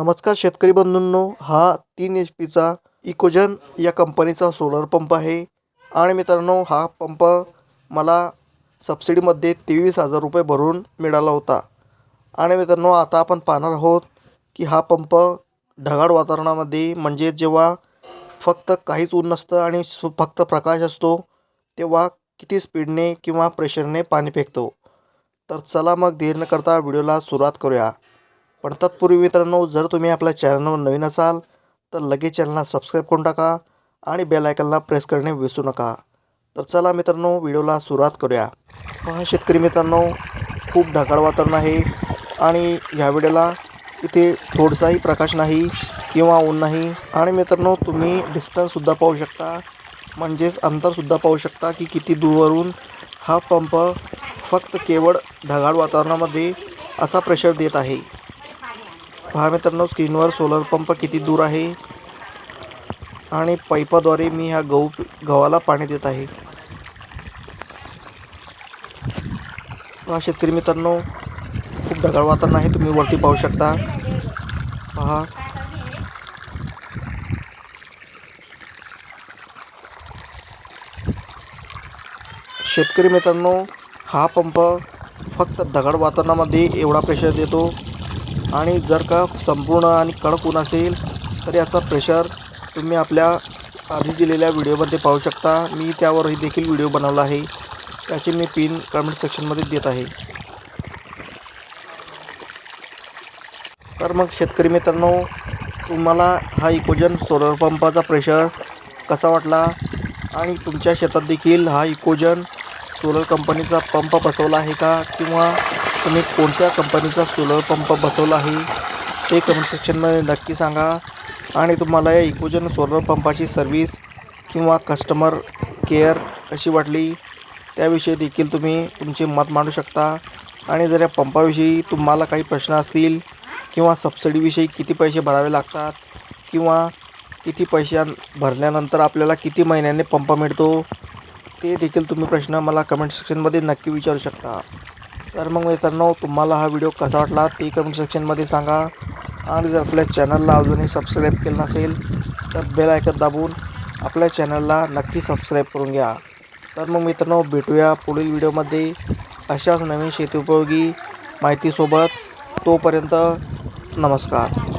नमस्कार शेतकरी बंधूंनो हा तीन एच पीचा इकोजन या कंपनीचा सोलर पंप आहे. आणि मित्रांनो हा पंप मला सबसिडीमध्ये तेवीस हजार रुपये भरून मिळाला होता. आणि मित्रांनो आता आपण पाहणार आहोत की हा पंप ढगाळ वातावरणामध्ये म्हणजे जेव्हा फक्त काहीच ऊन नसतं आणि सु- फक्त प्रकाश असतो तेव्हा किती स्पीडने किंवा प्रेशरने पाणी फेकतो. तर चला मग देर न करता व्हिडिओला सुरुवात करूया. पण तत्पूर्वी मित्रांनो जर तुम्ही आपल्या चॅनलवर नवीन असाल तर लगेच चॅनलला सबस्क्राईब करून टाका आणि बेल आयकनला प्रेस करणे विसरू नका. तर चला मित्रांनो व्हिडिओला सुरुवात करूया. पहा शेतकरी मित्रांनो खूप ढगाळ वातावरण आहे आणि ह्या व्हिडिओला इथे थोडासाही प्रकाश नाही किंवा ऊन नाही. आणि मित्रांनो तुम्ही डिस्टन्ससुद्धा पाहू शकता. म्हणजेच अंतरसुद्धा पाहू शकता की किती दूरवरून हा पंप फक्त केवळ ढगाळ वातावरणामध्ये असा प्रेशर देत आहे. पहा मित्रांनो स्क्रीनवर सोलर पंप किती दूर आहे? आणि पाईपाद्वारे मी ह्या गहू गव्हाला पाणी देत आहे. पहा शेतकरी मित्रांनो खूप ढगाळ वातावरण आहे तुम्ही वरती पाहू शकता. पहा. शेतकरी मित्रांनो हा पंप फक्त दगड वातावरणामध्ये एवढा प्रेशर देतो. आणि जर का संपूर्ण आणि कडक ऊन असेल तर याचा प्रेशर तुम्ही आपल्या आधी दिलेल्या व्हिडिओमध्ये पाहू शकता. मी त्यावरही देखील व्हिडिओ बनवला आहे. त्याचे मी पिन कमेंट सेक्शनमध्ये देत आहे. तर मग शेतकरी मित्रांनो तुम्हाला हा इकोजन सोलर पंपाचा प्रेशर कसा वाटला? आणि तुमच्या शेतात देखील हा इकोजन सोलर कंपनीचा पंप बसवला आहे का? किंवा तुम्ही कोणत्या कंपनीचा सोलर पंप बसवला आहे ते कमेंट सेक्शनमध्ये नक्की सांगा. आणि तुम्हाला या इकोजन सोलर पंपाची सर्विस किंवा कस्टमर केअर कशी वाटली त्याविषयी देखील तुम्ही तुमचे मत मांडू शकता. आणि जर या पंपाविषयी तुम्हाला काही प्रश्न असतील किंवा सबसिडीविषयी किती पैसे भरावे लागतात किंवा किती पैशां भरल्यानंतर आपल्याला किती महिन्याने पंप मिळतो ते देखील तुम्ही प्रश्न मला कमेंट सेक्शनमध्ये नक्की विचारू शकता. तर मग मित्रांनो तुम्हाला हा व्हिडिओ कसा वाटला ते कमेंट सेक्शनमध्ये सांगा. आणि जर आपल्या चॅनलला अजूनही सबस्क्राईब केलं नसेल तर बेल ऐकत दाबून आपल्या चॅनलला नक्की सबस्क्राईब करून घ्या. तर मग मित्रांनो भेटूया पुढील व्हिडिओमध्ये अशाच नवीन शेतीउपयोगी माहितीसोबत तोपर्यंत नमस्कार.